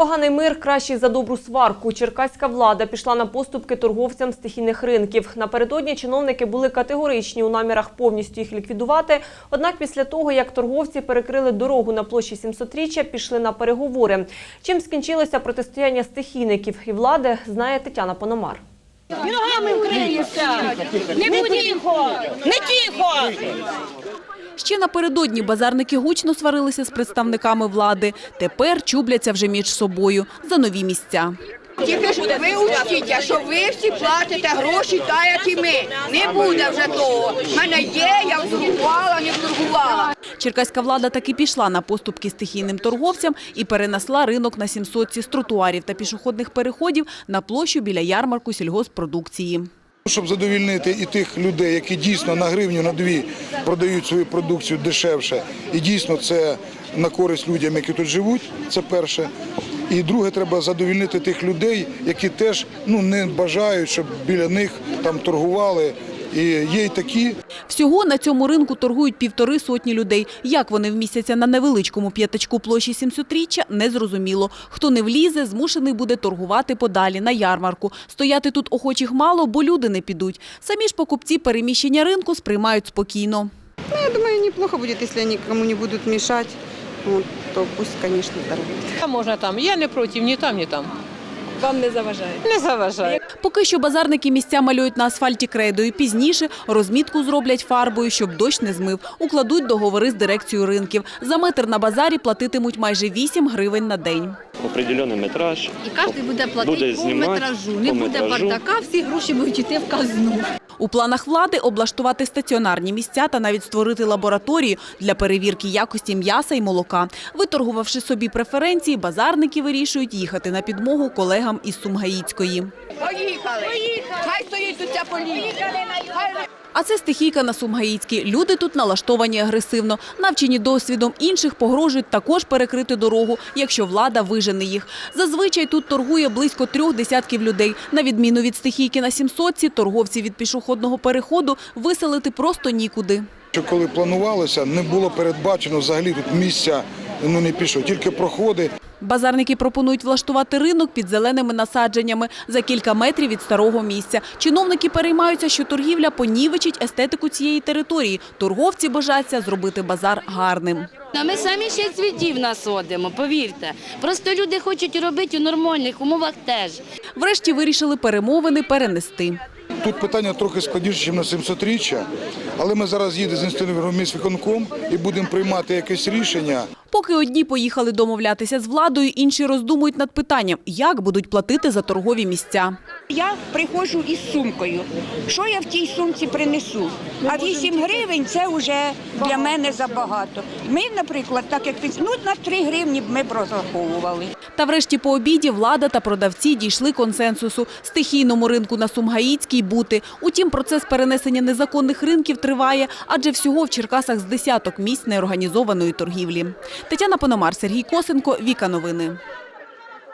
Поганий мир кращий за добру сварку. Черкаська влада пішла на поступки торговцям стихійних ринків. Напередодні чиновники були категоричні у намірах повністю їх ліквідувати. Однак після того, як торговці перекрили дорогу на площі 700-річчя, пішли на переговори. Чим скінчилося протистояння стихійників і влади, знає Тетяна Пономар. Ногами вкриєшся! Не тихо! Не тихо! Ще напередодні базарники гучно сварилися з представниками влади. Тепер чубляться вже між собою за нові місця. Тільки ж ви учтіть, що ви всі платите гроші, так як і ми. Не буде вже того. В мене є, я вторгувала, не вторгувала. Черкаська влада таки пішла на поступки стихійним торговцям і перенесла ринок на 700 з тротуарів та пішохідних переходів на площу біля ярмарку сільгоспродукції. Щоб задовільнити і тих людей, які дійсно на гривню, на дві продають свою продукцію дешевше, і дійсно це на користь людям, які тут живуть, це перше. І друге, треба задовільнити тих людей, які теж ну не бажають, щоб біля них там торгували. І є й такі, Всього на цьому ринку торгують півтори сотні людей. Як вони вмістяться на невеличкому п'ятачку площі 700-річчя, незрозуміло. Хто не влізе, змушений буде торгувати подалі на ярмарку. Стояти тут охочих мало, бо люди не підуть. Самі ж покупці переміщення ринку сприймають спокійно. Ну, я думаю, неплохо будет, если они кому не будут мешать. Вот, то пусть, конечно, торгуют. А можна там. Я не проти, ні там, ні там. Вам не заважає? Не заважає. Поки що базарники місця малюють на асфальті кредою. Пізніше розмітку зроблять фарбою, щоб дощ не змив. Укладуть договори з дирекцією ринків. За метр на базарі платитимуть майже 8 гривень на день. Определений метраж. І кожен буде платити Буде по метражу. Не по буде метражу. бардака, всі гроші будуть йти в казну. У планах влади облаштувати стаціонарні місця та навіть створити лабораторію для перевірки якості м'яса і молока. Виторгувавши собі преференції, базарники вирішують їхати на підмогу колегам із Сумгаїцької. Поїхали. Хай стоїть тут ця поліція. А це стихійка на Сумгаїцькій. Люди тут налаштовані агресивно. Навчені досвідом інших погрожують також перекрити дорогу, якщо влада вижене їх. Зазвичай тут торгує близько трьох десятків людей. На відміну від стихійки на 700 торговці від пішохідного переходу виселити просто нікуди. що коли планувалося, не було передбачено взагалі тут місця. Ну не пішло, тільки проходи. Базарники пропонують влаштувати ринок під зеленими насадженнями за кілька метрів від старого місця. Чиновники переймаються, що торгівля понівечить естетику цієї території. Торговці бажаться зробити базар гарним. А ми самі ще цвітів насадимо, повірте. Просто люди хочуть робити у нормальних умовах теж. Врешті вирішили перемовини перенести. Тут питання трохи складніше, ніж на 700-річчя, але ми зараз їдемо з інститутом міськвиконком і будемо приймати якесь рішення. Поки одні поїхали домовлятися з владою, інші роздумують над питанням, як будуть платити за торгові місця. Я приходжу із сумкою. Що я в тій сумці принесу? А 8 гривень це вже для мене забагато. Ми, наприклад, так як ну, на 3 гривні б ми б розраховували. Та врешті по обіді влада та продавці дійшли консенсусу. Стихійному ринку на Сумгаїцькій бути. Утім, процес перенесення незаконних ринків триває, адже всього в Черкасах з десяток місць неорганізованої торгівлі. Тетяна Пономар, Сергій Косенко, Віка Новини.